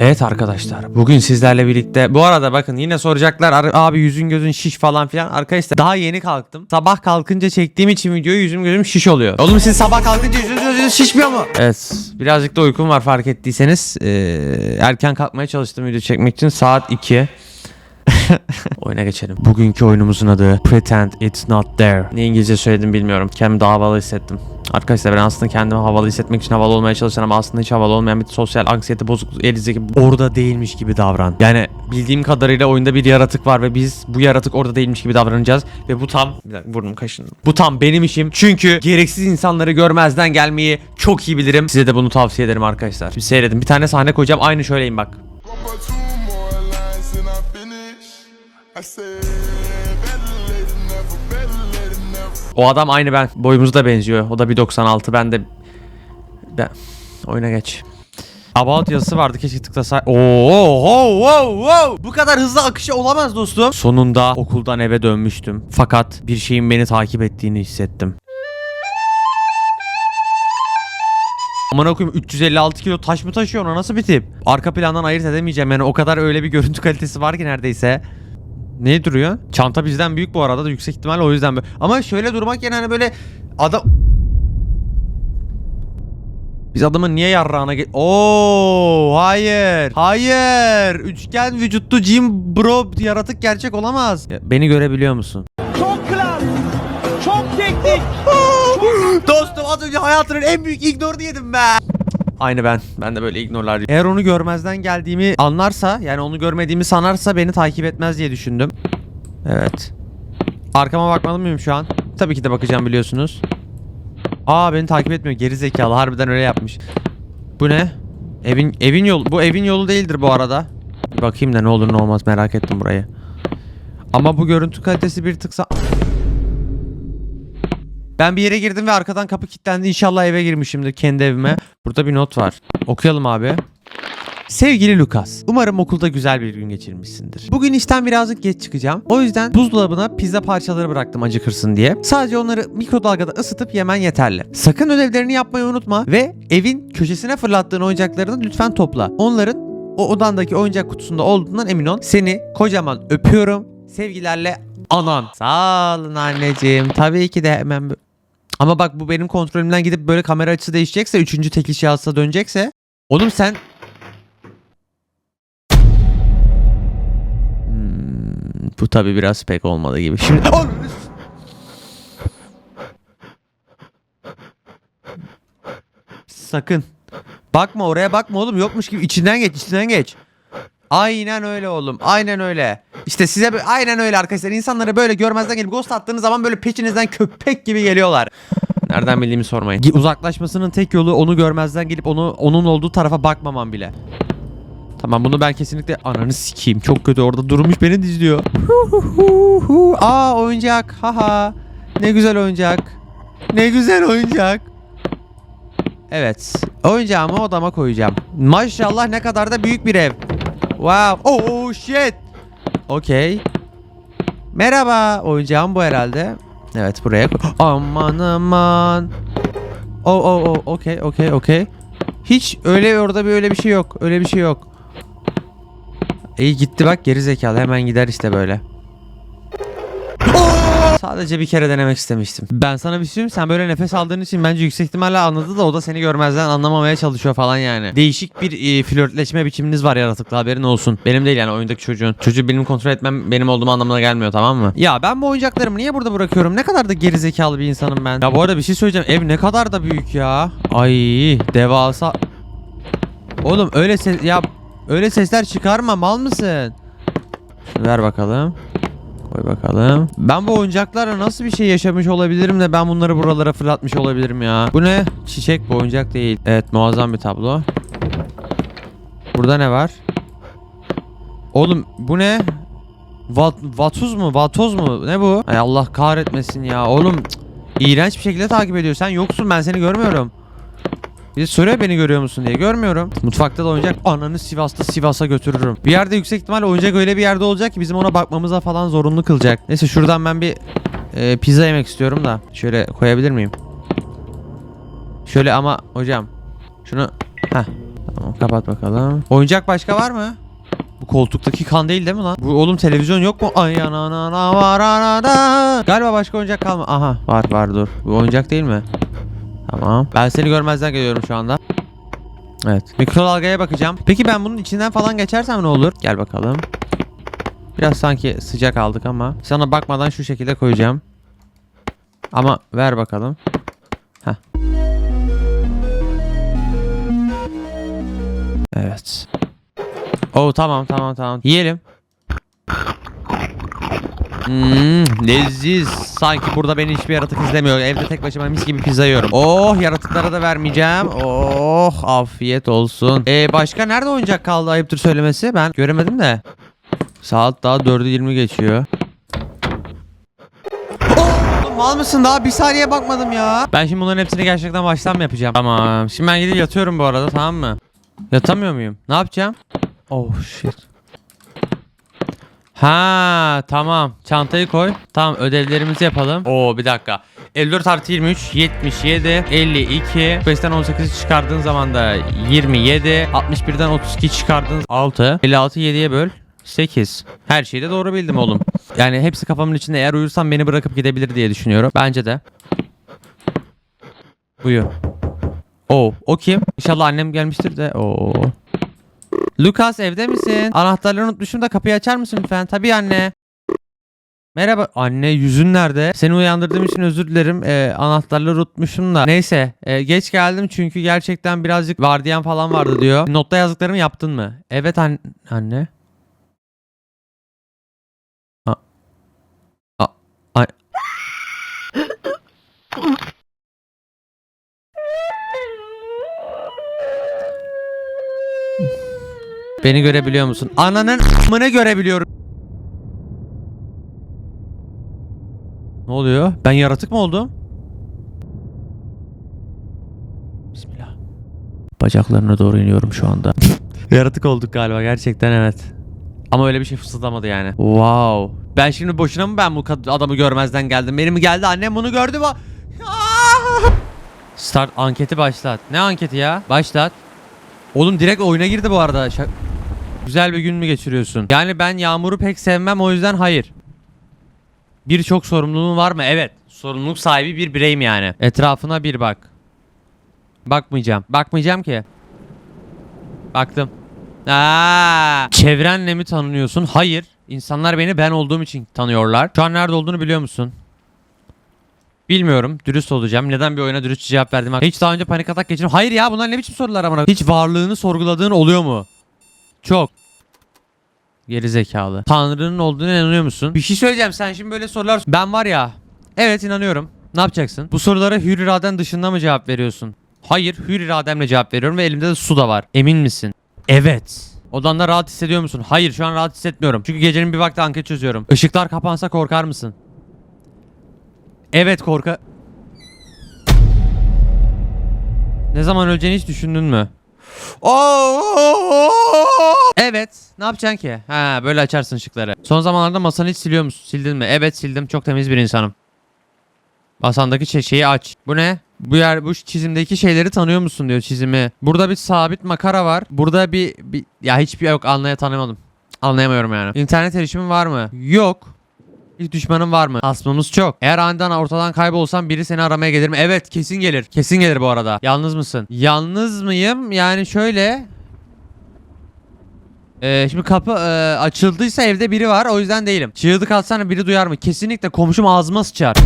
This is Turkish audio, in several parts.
Evet arkadaşlar bugün sizlerle birlikte bu arada bakın yine soracaklar "Ar- abi yüzün gözün şiş falan filan arkadaşlar daha yeni kalktım sabah kalkınca çektiğim için videoyu yüzüm gözüm şiş oluyor oğlum siz sabah kalkınca yüzünüz gözünüz şişmiyor mu? Evet birazcık da uykum var fark ettiyseniz Ee, erken kalkmaya çalıştım video çekmek için saat 2 Oyuna geçelim. Bugünkü oyunumuzun adı Pretend It's Not There. Ne İngilizce söyledim bilmiyorum. Kendimi daha havalı hissettim. Arkadaşlar ben aslında kendimi havalı hissetmek için havalı olmaya çalışan ama aslında hiç havalı olmayan bir sosyal anksiyete bozukluğu elinizdeki orada değilmiş gibi davran. Yani bildiğim kadarıyla oyunda bir yaratık var ve biz bu yaratık orada değilmiş gibi davranacağız ve bu tam bir dakika burnum kaşındı. Bu tam benim işim. Çünkü gereksiz insanları görmezden gelmeyi çok iyi bilirim. Size de bunu tavsiye ederim arkadaşlar. Şimdi seyredin. Bir tane sahne koyacağım. Aynı şöyleyim bak. I said, O adam aynı ben. Boyumuz da benziyor. O da 1.96. Ben de... Ben... Oyuna geç. About yazısı vardı keşke tıklasa. Oo, oo, oo, oo. Bu kadar hızlı akışı olamaz dostum. Sonunda okuldan eve dönmüştüm. Fakat bir şeyin beni takip ettiğini hissettim. Aman okuyayım 356 kilo taş mı taşıyor ona nasıl bir tip? Arka plandan ayırt edemeyeceğim yani o kadar öyle bir görüntü kalitesi var ki neredeyse. Ne duruyor? Çanta bizden büyük bu arada da yüksek ihtimalle o yüzden böyle. Ama şöyle durmak yani hani böyle adam... Biz adamın niye yarrağına ge... Oo hayır. Hayır. Üçgen vücutlu Jim Bro yaratık gerçek olamaz. Ya, beni görebiliyor musun? Çok klas, çok teknik. Dostum az önce hayatının en büyük ignorunu yedim be. Aynı ben. Ben de böyle ignorlar. Eğer onu görmezden geldiğimi anlarsa yani onu görmediğimi sanarsa beni takip etmez diye düşündüm. Evet. Arkama bakmalı mıyım şu an? Tabii ki de bakacağım biliyorsunuz. Aa beni takip etmiyor. Geri zekalı. Harbiden öyle yapmış. Bu ne? Evin evin yolu. Bu evin yolu değildir bu arada. Bir bakayım da ne olur ne olmaz merak ettim burayı. Ama bu görüntü kalitesi bir tıksa... Ben bir yere girdim ve arkadan kapı kilitlendi. İnşallah eve girmişimdir kendi evime. Burada bir not var. Okuyalım abi. Sevgili Lucas, umarım okulda güzel bir gün geçirmişsindir. Bugün işten birazcık geç çıkacağım. O yüzden buzdolabına pizza parçaları bıraktım acıkırsın diye. Sadece onları mikrodalgada ısıtıp yemen yeterli. Sakın ödevlerini yapmayı unutma ve evin köşesine fırlattığın oyuncaklarını lütfen topla. Onların o odandaki oyuncak kutusunda olduğundan emin ol. Seni kocaman öpüyorum. Sevgilerle anan. Sağ olun anneciğim. Tabii ki de hemen... Ama bak bu benim kontrolümden gidip böyle kamera açısı değişecekse, üçüncü tekli şahısa dönecekse. Oğlum sen Hmm, bu tabi biraz pek olmadı gibi. Şimdi Sakın. Bakma oraya bakma oğlum yokmuş gibi içinden geç içinden geç. Aynen öyle oğlum. Aynen öyle. İşte size aynen öyle arkadaşlar. İnsanları böyle görmezden gelip ghost attığınız zaman böyle peşinizden köpek gibi geliyorlar. Nereden bildiğimi sormayın. Uzaklaşmasının tek yolu onu görmezden gelip onu onun olduğu tarafa bakmamam bile. Tamam bunu ben kesinlikle ananı sikeyim. Çok kötü orada durmuş beni izliyor. Aa oyuncak. Haha. Ne güzel oyuncak. Ne güzel oyuncak. Evet. Oyuncağımı odama koyacağım. Maşallah ne kadar da büyük bir ev. Wow. Oh shit. Okey. Merhaba. Oyuncağım bu herhalde. Evet buraya. Aman aman. Oh oh oh. Okey okey okey. Hiç öyle orada bir öyle bir şey yok. Öyle bir şey yok. İyi gitti bak geri zekalı hemen gider işte böyle. Sadece bir kere denemek istemiştim. Ben sana bir şey söyleyeyim sen böyle nefes aldığın için bence yüksek ihtimalle anladı da o da seni görmezden anlamamaya çalışıyor falan yani. Değişik bir e, flörtleşme biçiminiz var yaratıklı haberin olsun. Benim değil yani oyundaki çocuğun. Çocuğu benim kontrol etmem benim olduğum anlamına gelmiyor tamam mı? Ya ben bu oyuncaklarımı niye burada bırakıyorum? Ne kadar da geri zekalı bir insanım ben. Ya bu arada bir şey söyleyeceğim. Ev ne kadar da büyük ya. Ay devasa. Oğlum öyle ses ya öyle sesler çıkarma mal mısın? Ver bakalım. Koy bakalım. Ben bu oyuncaklarla nasıl bir şey yaşamış olabilirim de ben bunları buralara fırlatmış olabilirim ya. Bu ne? Çiçek bu oyuncak değil. Evet muazzam bir tablo. Burada ne var? Oğlum bu ne? Vat, vatuz mu? Vatoz mu? Ne bu? Ay Allah kahretmesin ya. Oğlum cık, iğrenç bir şekilde takip ediyor. Sen yoksun ben seni görmüyorum. Bir de soruyor beni görüyor musun diye. Görmüyorum. Mutfakta da oyuncak. Ananı Sivas'ta Sivas'a götürürüm. Bir yerde yüksek ihtimal oyuncak öyle bir yerde olacak ki bizim ona bakmamıza falan zorunlu kılacak. Neyse şuradan ben bir e, pizza yemek istiyorum da. Şöyle koyabilir miyim? Şöyle ama hocam. Şunu. Heh. Tamam kapat bakalım. Oyuncak başka var mı? Bu koltuktaki kan değil değil mi lan? Bu oğlum televizyon yok mu? Ay anana var arada. Galiba başka oyuncak kalma. Aha var var dur. Bu oyuncak değil mi? Tamam. Ben seni görmezden geliyorum şu anda. Evet. Mikrodalgaya bakacağım. Peki ben bunun içinden falan geçersem ne olur? Gel bakalım. Biraz sanki sıcak aldık ama. Sana bakmadan şu şekilde koyacağım. Ama ver bakalım. Heh. Evet. Oo tamam tamam tamam. Yiyelim. Hmm, leziz. Sanki burada beni hiçbir yaratık izlemiyor. Evde tek başıma mis gibi pizza yiyorum. Oh yaratıklara da vermeyeceğim. Oh afiyet olsun. Ee, başka nerede oyuncak kaldı ayıptır söylemesi? Ben göremedim de. Saat daha 4'ü 20 geçiyor. Mal mısın? Daha bir saniye bakmadım ya. Ben şimdi bunların hepsini gerçekten baştan mı yapacağım? Tamam. Şimdi ben gidip yatıyorum bu arada tamam mı? Yatamıyor muyum? Ne yapacağım? Oh shit. Ha tamam. Çantayı koy. Tamam ödevlerimizi yapalım. Oo bir dakika. 54 artı 23 77 52 5'ten 18 çıkardığın zaman da 27 61'den 32 çıkardığın 6 56 7'ye böl 8 Her şeyi de doğru bildim oğlum. Yani hepsi kafamın içinde eğer uyursam beni bırakıp gidebilir diye düşünüyorum. Bence de. Uyu. Oo, o kim? İnşallah annem gelmiştir de. Oo. Lucas evde misin? Anahtarları unutmuşum da kapıyı açar mısın lütfen? Tabii anne. Merhaba. Anne yüzün nerede? Seni uyandırdığım için özür dilerim. Ee, anahtarları unutmuşum da. Neyse. e, geç geldim çünkü gerçekten birazcık vardiyan falan vardı diyor. Notta yazdıklarımı yaptın mı? Evet an anne. A A A Beni görebiliyor musun? Ananın amını görebiliyorum. Ne oluyor? Ben yaratık mı oldum? Bismillah. Bacaklarına doğru iniyorum şu anda. yaratık olduk galiba gerçekten evet. Ama öyle bir şey fısıldamadı yani. Wow. Ben şimdi boşuna mı ben bu adamı görmezden geldim? Benim geldi annem bunu gördü? Ah! Start anketi başlat. Ne anketi ya? Başlat. Oğlum direkt oyuna girdi bu arada. Şak- Güzel bir gün mü geçiriyorsun? Yani ben yağmuru pek sevmem o yüzden hayır. Birçok sorumluluğun var mı? Evet. Sorumluluk sahibi bir bireyim yani. Etrafına bir bak. Bakmayacağım. Bakmayacağım ki. Baktım. Aa, çevrenle mi tanınıyorsun? Hayır. İnsanlar beni ben olduğum için tanıyorlar. Şu an nerede olduğunu biliyor musun? Bilmiyorum. Dürüst olacağım. Neden bir oyuna dürüst cevap verdim? Hiç daha önce panik atak geçirdim. Hayır ya bunlar ne biçim sorular amına? Hiç varlığını sorguladığın oluyor mu? Çok. Geri zekalı. Tanrı'nın olduğuna inanıyor musun? Bir şey söyleyeceğim sen şimdi böyle sorular... Ben var ya. Evet inanıyorum. Ne yapacaksın? Bu sorulara hür iraden dışında mı cevap veriyorsun? Hayır hür irademle cevap veriyorum ve elimde de su da var. Emin misin? Evet. Odanda rahat hissediyor musun? Hayır şu an rahat hissetmiyorum. Çünkü gecenin bir vakti anket çözüyorum. Işıklar kapansa korkar mısın? Evet korka... Ne zaman öleceğini hiç düşündün mü? Evet. Ne yapacaksın ki? Ha böyle açarsın ışıkları. Son zamanlarda masanı hiç siliyor musun? Sildin mi? Evet sildim. Çok temiz bir insanım. Masandaki şey- şeyi aç. Bu ne? Bu yer bu çizimdeki şeyleri tanıyor musun diyor çizimi. Burada bir sabit makara var. Burada bir, bir ya hiçbir yok anlaya tanımadım. Anlayamıyorum yani. İnternet erişimin var mı? Yok. İlk düşmanın var mı? Asmamız çok. Eğer aniden ortadan kaybolsan biri seni aramaya gelir mi? Evet kesin gelir. Kesin gelir bu arada. Yalnız mısın? Yalnız mıyım? Yani şöyle. Ee, şimdi kapı e, açıldıysa evde biri var o yüzden değilim. Çığlık atsana biri duyar mı? Kesinlikle komşum ağzıma sıçar.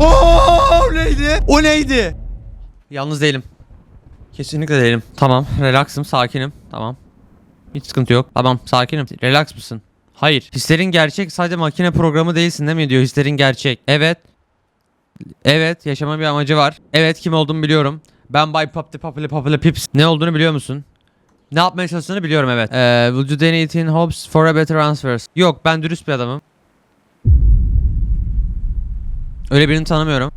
Oo, neydi? O neydi? Yalnız değilim. Kesinlikle değilim. Tamam, relaxım, sakinim. Tamam. Hiç sıkıntı yok. Tamam, sakinim. Relax mısın? Hayır. Hislerin gerçek, sadece makine programı değilsin değil mi diyor. Hislerin gerçek. Evet. Evet, yaşama bir amacı var. Evet, kim olduğumu biliyorum. Ben Bay Papli Papli Papli Pips. Ne olduğunu biliyor musun? Ne yapmaya çalıştığını biliyorum evet. Ee, would you do anything in hopes for a better answers? Yok, ben dürüst bir adamım. Öyle birini tanımıyorum.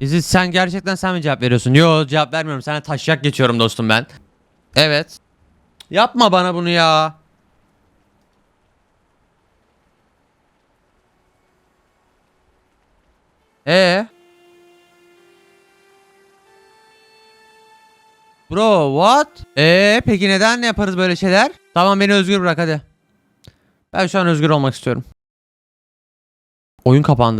İzil sen gerçekten sen mi cevap veriyorsun? Yo cevap vermiyorum. Sana taşyak geçiyorum dostum ben. Evet. Yapma bana bunu ya. Ee? Bro what? Ee peki neden ne yaparız böyle şeyler? Tamam beni özgür bırak hadi. Ben şu an özgür olmak istiyorum. Oyun kapandı.